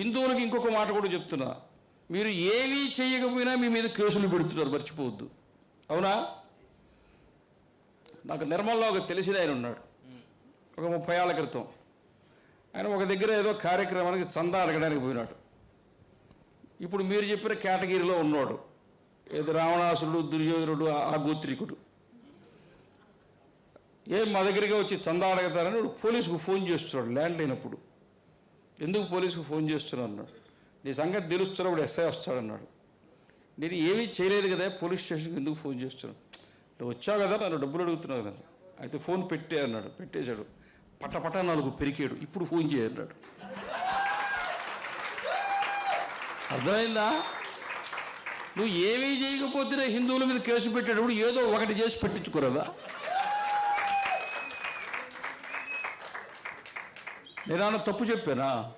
హిందువులకి ఇంకొక మాట కూడా చెప్తున్నా. మీరు ఏమీ చేయకపోయినా మీ మీద కేసులు పెడుతున్నారు మర్చిపోవద్దు. అవునా? నాకు నిర్మల్లో ఒక తెలిసిన ఆయన ఉన్నాడు. ఒక ముప్పై ఏళ్ళ క్రితం. ఆయన ఒక దగ్గర ఏదో కార్యక్రమానికి చందా అడగడానికి పోయినాడు. ఇప్పుడు మీరు చెప్పిన కేటగిరీలో ఉన్నాడు. ఏదో రావణాసురుడు దుర్యోధనుడు ఆ- గోత్రికుడు. ఏం మా దగ్గరికి వచ్చి చందా అడగతారని పోలీసుకు ఫోన్ చేస్తున్నాడు ల్యాండ్ లేనప్పుడు. ఎందుకు పోలీసుకు ఫోన్ చేస్తున్నావు అన్నాడు. నీ సంగతి తెలుస్తున్నప్పుడు ఎస్ఐ వస్తాడన్నాడు. నేను ఏమీ చేయలేదు కదా పోలీస్ స్టేషన్కి ఎందుకు ఫోన్ చేస్తున్నాను నువ్వు వచ్చావు కదా నన్ను డబ్బులు అడుగుతున్నావు కదా అయితే ఫోన్ పెట్టే అన్నాడు పెట్టేశాడు. పటపట నాలుగు పెరికాడు ఇప్పుడు ఫోన్ చేయన్నాడు అర్థమైందా? నువ్వు ఏమీ చేయకపోతే హిందువుల మీద కేసు పెట్టేటప్పుడు ఏదో ఒకటి చేసి పెట్టించుకోరదా? నేను తప్పు చెప్పానా?